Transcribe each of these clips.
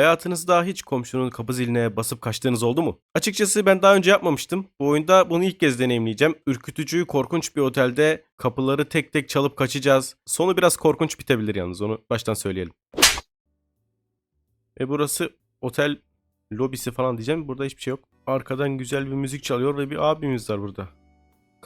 Hayatınızda hiç komşunun kapı ziline basıp kaçtığınız oldu mu? Açıkçası ben daha önce yapmamıştım. Bu oyunda bunu ilk kez deneyimleyeceğim. Ürkütücü, korkunç bir otelde kapıları tek tek çalıp kaçacağız. Sonu biraz korkunç bitebilir yalnız onu baştan söyleyelim. Ve burası otel lobisi falan diyeceğim. Burada hiçbir şey yok. Arkadan güzel bir müzik çalıyor ve bir abimiz var burada.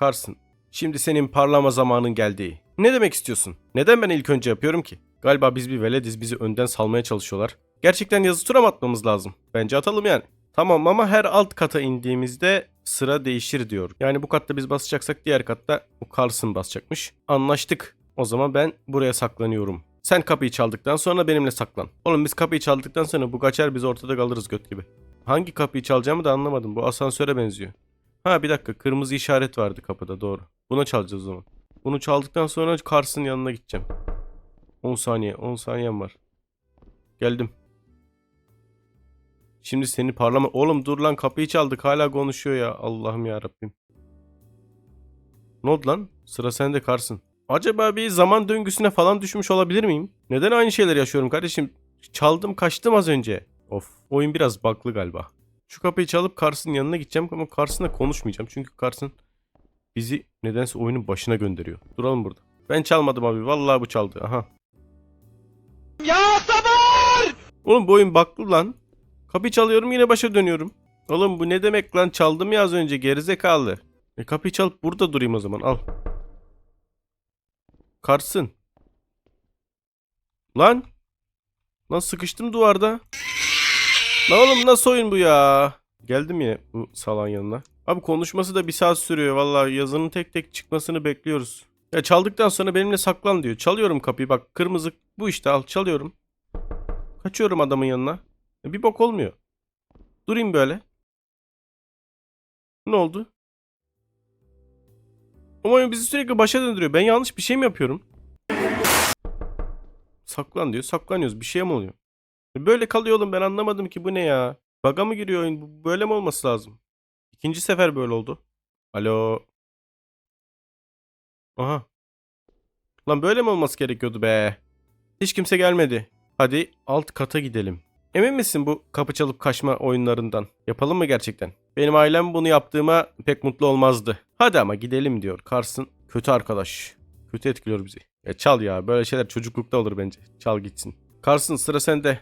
Carson. Şimdi senin parlama zamanın geldi. Ne demek istiyorsun? Neden ben ilk önce yapıyorum ki? Galiba biz bir velediz bizi önden salmaya çalışıyorlar. Gerçekten yazı tura mı atmamız lazım? Bence atalım yani. Tamam ama her alt kata indiğimizde sıra değişir diyor. Yani bu katta biz basacaksak diğer katta bu Carlson basacakmış. Anlaştık. O zaman ben buraya saklanıyorum. Sen kapıyı çaldıktan sonra benimle saklan. Oğlum biz kapıyı çaldıktan sonra bu kaçar biz ortada kalırız göt gibi. Hangi kapıyı çalacağımı da anlamadım. Bu asansöre benziyor. Ha bir dakika kırmızı işaret vardı kapıda doğru. Buna çalacağız o zaman. Bunu çaldıktan sonra Cars'ın yanına gideceğim. 10 saniye 10 saniyem var. Geldim. Şimdi seni parlama... Oğlum dur lan kapıyı çaldık hala konuşuyor ya. Allah'ım ya Rabbim. Ne oldu lan? Sıra sende Cars'ın. Acaba bir zaman döngüsüne falan düşmüş olabilir miyim? Neden aynı şeyler yaşıyorum kardeşim? Çaldım kaçtım az önce. Of oyun biraz baklı galiba. Şu kapıyı çalıp Cars'ın yanına gideceğim ama Cars'ınla konuşmayacağım. Çünkü Cars'ın bizi nedense oyunun başına gönderiyor. Duralım burada. Ben çalmadım abi. Vallahi bu çaldı. Aha. Ya sabır! Oğlum bu oyun baklı lan. Kapıyı çalıyorum yine başa dönüyorum. Oğlum bu ne demek lan? Çaldım ya az önce gerizekalı. E kapıyı çalıp burada durayım o zaman. Al. Karsın. Lan. Lan sıkıştım duvarda. Lan oğlum nasıl oyun bu ya? Geldim yine bu salan yanına. Abi konuşması da bir saat sürüyor vallahi yazının tek tek çıkmasını bekliyoruz. Ya çaldıktan sonra benimle saklan diyor. Çalıyorum kapıyı bak kırmızı bu işte al çalıyorum. Kaçıyorum adamın yanına. Bir bok olmuyor. Durayım böyle. Ne oldu? Oyun bizi sürekli başa döndürüyor. Ben yanlış bir şey mi yapıyorum? Saklan diyor. Saklanıyoruz. Bir şey mi oluyor? E, Böyle kalıyor oğlum. Ben anlamadım ki bu ne ya? Baga mı giriyor oyun? Böyle mi olması lazım? İkinci sefer böyle oldu. Alo. Aha. Lan böyle mi olması gerekiyordu be? Hiç kimse gelmedi. Hadi alt kata gidelim. Emin misin bu kapı çalıp kaçma oyunlarından? Yapalım mı gerçekten? Benim ailem bunu yaptığıma pek mutlu olmazdı. Hadi ama gidelim diyor. Carson kötü arkadaş. Kötü etkiliyor bizi. Ya çal ya. Böyle şeyler çocuklukta olur bence. Çal gitsin. Carson sıra sende.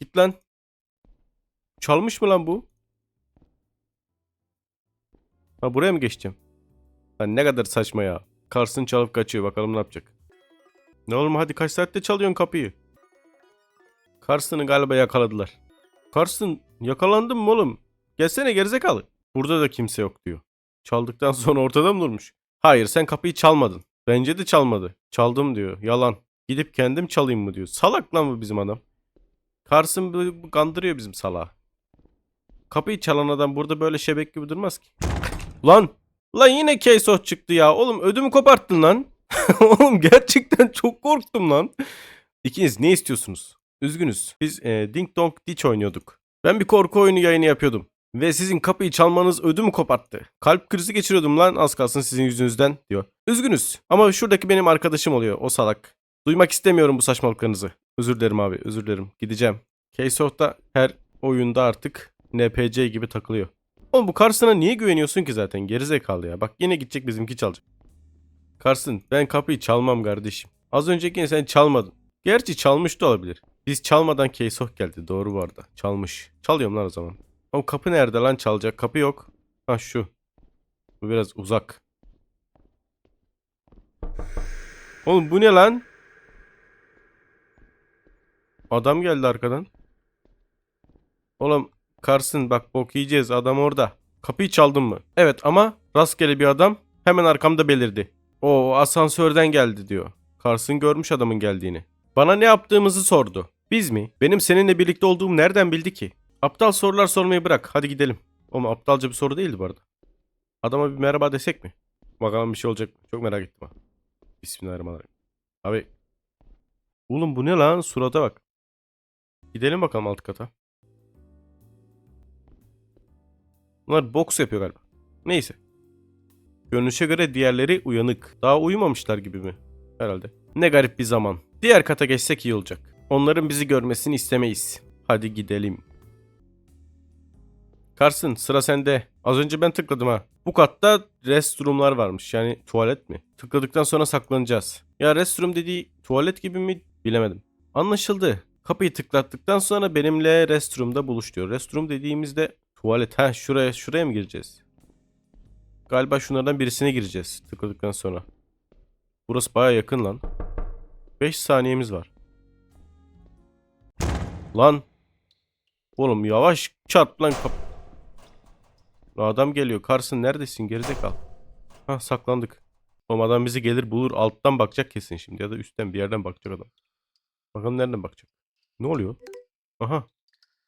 Git lan. Çalmış mı lan bu? Ha buraya mı geçeceğim? Lan ne kadar saçma ya. Carson çalıp kaçıyor. Bakalım ne yapacak. Ne oğlum hadi kaç saatte çalıyorsun kapıyı? Carson'ı galiba yakaladılar. Carson yakalandın mı oğlum? Gelsene gerizekalı. Burada da kimse yok diyor. Çaldıktan sonra ortada mı durmuş? Hayır sen kapıyı çalmadın. Bence de çalmadı. Çaldım diyor. Yalan. Gidip kendim çalayım mı diyor. Salak lan bu bizim adam. Carson bu- kandırıyor bizim salağı. Kapıyı çalan adam burada böyle şebek gibi durmaz ki. Lan! Lan yine Keysoh çıktı ya. Oğlum ödümü koparttın lan. Oğlum gerçekten çok korktum lan. İkiniz ne istiyorsunuz? Üzgünüz. Biz e, Ding Dong Ditch oynuyorduk. Ben bir korku oyunu yayını yapıyordum. Ve sizin kapıyı çalmanız ödümü koparttı. Kalp krizi geçiriyordum lan az kalsın sizin yüzünüzden diyor. Üzgünüz. Ama şuradaki benim arkadaşım oluyor o salak. Duymak istemiyorum bu saçmalıklarınızı. Özür dilerim abi özür dilerim. Gideceğim. Keysoft'ta her oyunda artık NPC gibi takılıyor. Oğlum bu Carson'a niye güveniyorsun ki zaten? Gerizekalı ya. Bak yine gidecek bizimki çalacak. Carson ben kapıyı çalmam kardeşim. Az önceki sen çalmadın. Gerçi çalmış da olabilir. Biz çalmadan Keysoh geldi. Doğru bu arada. Çalmış. Çalıyorum lan o zaman. Ama kapı nerede lan çalacak? Kapı yok. Ha şu. Bu biraz uzak. Oğlum bu ne lan? Adam geldi arkadan. Oğlum Carson bak bok yiyeceğiz adam orada. Kapıyı çaldın mı? Evet ama rastgele bir adam hemen arkamda belirdi. O asansörden geldi diyor. Carson görmüş adamın geldiğini. Bana ne yaptığımızı sordu. Biz mi? Benim seninle birlikte olduğumu nereden bildi ki? Aptal sorular sormayı bırak. Hadi gidelim. Ama aptalca bir soru değildi bu arada. Adama bir merhaba desek mi? Bakalım bir şey olacak mı? Çok merak ettim. Bismillahirrahmanirrahim. Abi. Oğlum bu ne lan? Surata bak. Gidelim bakalım alt kata. Bunlar boks yapıyor galiba. Neyse. Görünüşe göre diğerleri uyanık. Daha uyumamışlar gibi mi? Herhalde. Ne garip bir zaman. Diğer kata geçsek iyi olacak. Onların bizi görmesini istemeyiz. Hadi gidelim. Carson sıra sende. Az önce ben tıkladım ha. Bu katta restroomlar varmış. Yani tuvalet mi? Tıkladıktan sonra saklanacağız. Ya restroom dediği tuvalet gibi mi bilemedim. Anlaşıldı. Kapıyı tıklattıktan sonra benimle restroom'da buluş diyor. Restroom dediğimizde tuvalet. Ha şuraya şuraya mı gireceğiz? Galiba şunlardan birisine gireceğiz tıkladıktan sonra. Burası baya yakın lan. 5 saniyemiz var. Lan. Oğlum yavaş çarp lan kap. Adam geliyor. Carson neredesin? Gerizekalı. Ha saklandık. Oğlum adam bizi gelir bulur. Alttan bakacak kesin şimdi. Ya da üstten bir yerden bakacak adam. Bakalım nereden bakacak. Ne oluyor? Aha.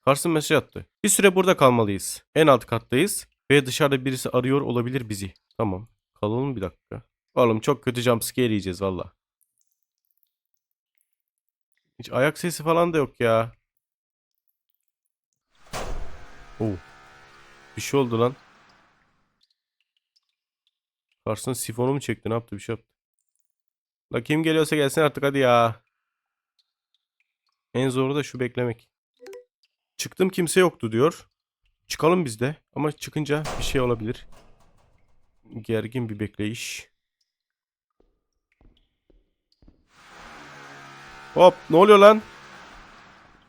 Carson mesaj attı. Bir süre burada kalmalıyız. En alt kattayız. Ve dışarıda birisi arıyor olabilir bizi. Tamam. Kalalım bir dakika. Oğlum çok kötü jumpscare yiyeceğiz valla. Hiç ayak sesi falan da yok ya. Oo. Bir şey oldu lan. Carson sifonu mu çekti? Ne yaptı? Bir şey yaptı. La kim geliyorsa gelsin artık hadi ya. En zoru da şu beklemek. Çıktım kimse yoktu diyor. Çıkalım biz de. Ama çıkınca bir şey olabilir. Gergin bir bekleyiş. Hop ne oluyor lan?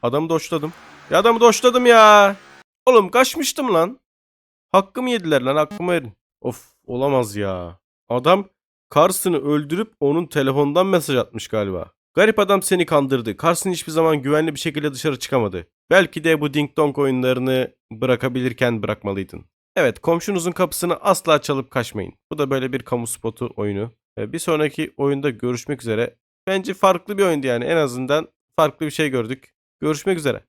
Adamı doşladım. Ya adamı doşladım ya. Oğlum kaçmıştım lan. Hakkımı yediler lan hakkımı verin. Of olamaz ya. Adam Carson'ı öldürüp onun telefondan mesaj atmış galiba. Garip adam seni kandırdı. Carson hiçbir zaman güvenli bir şekilde dışarı çıkamadı. Belki de bu ding dong oyunlarını bırakabilirken bırakmalıydın. Evet komşunuzun kapısını asla çalıp kaçmayın. Bu da böyle bir kamu spotu oyunu. Ee, Bir sonraki oyunda görüşmek üzere. Bence farklı bir oyundu yani en azından farklı bir şey gördük. Görüşmek üzere.